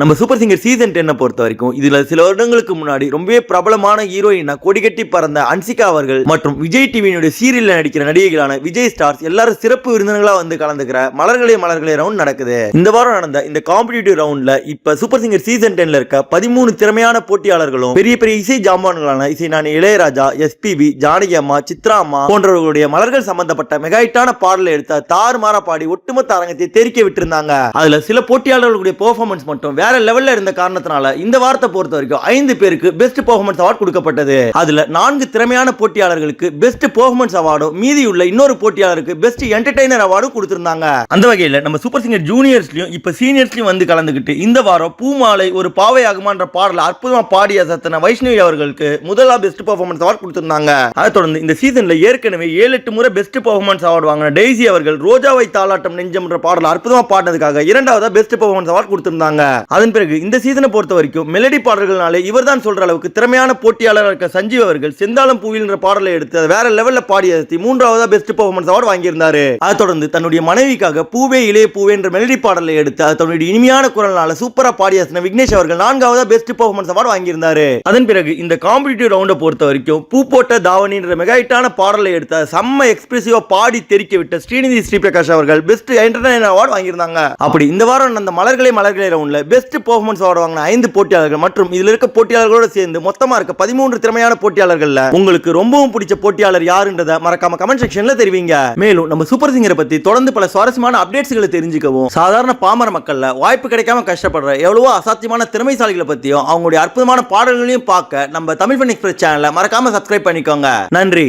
நம்ம super singer season டென்னை பொறுத்த வரைக்கும் இதுல சில வருடங்களுக்கு முன்னாடி ரொம்பவே பிரபலமான ஹீரோயினா கொடிகட்டி பறந்த அன்சிகா அவர்கள் மற்றும் விஜய் டிவியினுடைய சீரியல்ல நடிக்கிற நடிகைகளான விஜய் ஸ்டார்ஸ் எல்லாரும் சிறப்பு விருந்தினர்களா வந்து கலந்துக்கிற மலர்களே மலர்களே ரவுண்ட் நடக்குது. இந்த வாரம் நடந்த இந்த காம்படிட்டிவ் ரவுண்ட்ல இப்ப சூப்பர் சிங்கர் சீசன் டென்ல இருக்க பதிமூணு திறமையான போட்டியாளர்களும் பெரிய பெரிய இசை ஜாம்பான்களான இசை நான் இளையராஜா எஸ்பிபி ஜானகி அம்மா சித்ரா அம்மா போன்றவர்களுடைய மலர்கள் சம்பந்தப்பட்ட மெகாயிட்டான பாடலை எடுத்த தாறுமாறா பாடி ஒட்டுமொத்த அரங்கத்தை தெரிக்க விட்டிருந்தாங்க. அதுல சில போட்டியாளர்களுடைய பெர்ஃபார்மன்ஸ் மட்டும் வேற லெவல்ல இருந்த காரணத்தினால இந்த வாரத்தை பொறுத்த வரைக்கும் ஐந்து பேருக்கு பெஸ்ட் பெர்ஃபார்மன்ஸ் அவார்டு கொடுக்கப்பட்டது. அதுல நான்கு திறமையான போட்டியாளர்களுக்கு பெஸ்ட் பெர்ஃபார்மன்ஸ் அவார்டும் மீதியுள்ள இன்னொரு போட்டியாளருக்கு பெஸ்ட் என்டர்டைனர் அவார்டும் கொடுத்திருந்தாங்க. அந்த வகையில நம்ம சூப்பர் சிங்கர் ஜூனியர்ஸ்லயும் இப்ப சீனியர்ஸ்லயும் வந்து கலந்துக்கிட்டு இந்த வாரம் பூமாலை ஒரு பாவை ஆகுமான்ற பாடல அற்புதமா பாடிய அசத்தன வைஷ்ணவி அவர்களுக்கு முதலா பெஸ்ட் பெர்ஃபார்மன்ஸ் அவார்டு கொடுத்திருந்தாங்க. அதை தொடர்ந்து இந்த சீசன்ல ஏற்கனவே ஏழு எட்டு முறை பெஸ்ட் பெர்ஃபார்மன்ஸ் அவார்டு வாங்கின டெய்ஸி அவர்கள் ரோஜாவை தாளாட்டம் நெஞ்சம்ன்ற பாடல் அற்புதமா பாடினதுக்காக இரண்டாவதா பெஸ்ட் பெர்ஃபார்மன்ஸ் அவார்ட் கொடுத்திருந்தாங்க. அதன் பிறகு இந்த சீசனை பொறுத்த வரைக்கும் மெலடி பாடல்கள்னாலே இவர்தான் சொல்ற அளவுக்கு திறமையான போட்டியாளர் இருக்க சஞ்சீவ் அவர்கள் செந்தாளம் பூவில்ன்ற பாடலை எடுத்து அதை வேற லெவல்ல பாடியதை மூன்றாவதா பெஸ்ட் பெர்ஃபார்மன்ஸ் அவார்டு வாங்கியிருந்தாரு. அதை தொடர்ந்து தன்னுடைய மனைவிக்காக பூவே இளைய பூவேன்ற மெலடி பாடலை எடுத்து அது தன்னுடைய இனிமையான குரல்னால சூப்பரா பாடிய விக்னேஷ் அவர்கள் நான்காவதா பெஸ்ட் பெர்ஃபார்மன்ஸ் அவார்டு வாங்கியிருந்தாரு. அதன் பிறகு இந்த காம்படிட்டிவ் ரவுண்டை பொறுத்த வரைக்கும் பூ போட்ட தாவணின்ற மெகாயிட்டான பாடலை எடுத்த செம்ம எக்ஸ்பிரசிவாக பாடி தெரிக்க விட்ட ஸ்ரீநிதி ஸ்ரீபிரகாஷ் அவர்கள் பெஸ்ட் என்டர்டைனர் அவார்டு வாங்கியிருந்தாங்க. அப்படி இந்த வாரம் அந்த மலர்களை மலர்களை ரவுண்ட்ல பெஸ்ட் பெர்ஃபார்மன்ஸ் ஆடுவாங்க வாங்கின ஐந்து போட்டியாளர்கள் மற்றும் இதில் இருக்க போட்டியாளர்களோட சேர்ந்து மொத்தமாக இருக்க பதிமூன்று திறமையான போட்டியாளர்களில் உங்களுக்கு ரொம்பவும் பிடிச்ச போட்டியாளர் யாருன்றத மறக்காம கமெண்ட் செக்ஷன்ல தெரிவிங்க. மேலும் நம்ம சூப்பர் சிங்கரை பத்தி தொடர்ந்து பல சுவாரஸ்யமான அப்டேட்ஸ்களை தெரிஞ்சுக்கவும். சாதாரண பாமர மக்கள்ல வாய்ப்பு கிடைக்காம கஷ்டப்படுற எவ்வளவோ அசாத்தியமான திறமைசாலிகளை பத்தியும் அவங்களுடைய அற்புதமான பாடல்களையும் பார்க்க நம்ம தமிழ் ஃபன் எக்ஸ்பிரஸ் சேனலை மறக்காம சப்ஸ்கிரைப் பண்ணிக்கோங்க. நன்றி.